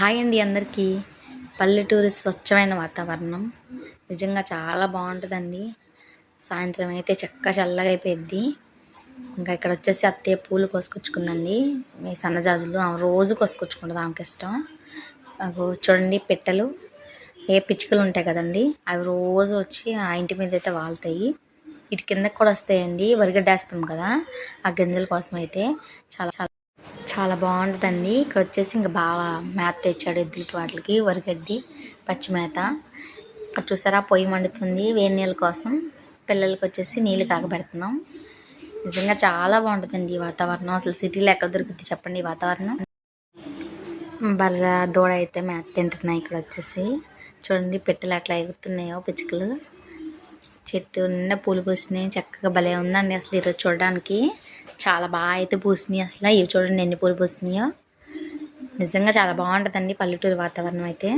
Hi అండి అందరికీ. పల్లెటూరి స్వచ్ఛమైన వాతావరణం. నిజంగా చాలా బాగుంటుందండి. సాయంత్రం అయితే చక్క చల్లగా అయిపోయింది ఇంకా ఇక్కడ వచ్చేసి అత్తయ్య పూలు కోసుకొచ్చుకుందండి. మీ సన్నజాజులు. ఆమె రోజు కోసుకొచ్చుకుంటుంది ఆమెకి ఇష్టం. నాకు చూడండి పెట్టెలు. ఏ పిచ్చుకలు ఉంటాయి కదండి. అవి రోజు వచ్చి ఆ ఇంటి మీద అయితే వాళ్తాయి. ఇటు కిందకి కూడా వస్తాయండి. వరిగడ్డేస్తాం కదా. ఆ గింజల కోసం అయితే చాలా చాలా చాలా బాగుంటుందండి. ఇక్కడ వచ్చేసి ఇంకా బాగా మేత తెచ్చాడు ఎద్దులకి వాటికి. వరిగడ్డి పచ్చి మేత ఇక్కడ చూసారా పొయ్యి మండుతుంది వేడి నీళ్ళ కోసం. పిల్లలకి వచ్చేసి నీళ్ళు కాగబెడుతున్నాం నిజంగా చాలా బాగుంటుందండి ఈ వాతావరణం. అసలు సిటీలో ఎక్కడ దొరుకుతుంది చెప్పండి ఈ వాతావరణం? బల్ల దూడ అయితే మేత తింటున్నాయి ఇక్కడ వచ్చేసి చూడండి పెట్టెలు అట్లా ఎగుతున్నాయో పిచ్చుకలు. చెట్టు నిండా పూలు పూసినాయి. చక్కగా భలే ఉందండి అసలు ఈరోజు చూడడానికి. చాలా బాగా అయితే పూసినాయి అసలు. ఇవి చూడండి ఎన్ని పూలు పూసినాయో. నిజంగా చాలా బాగుంటుందండి పల్లెటూరు వాతావరణం అయితే.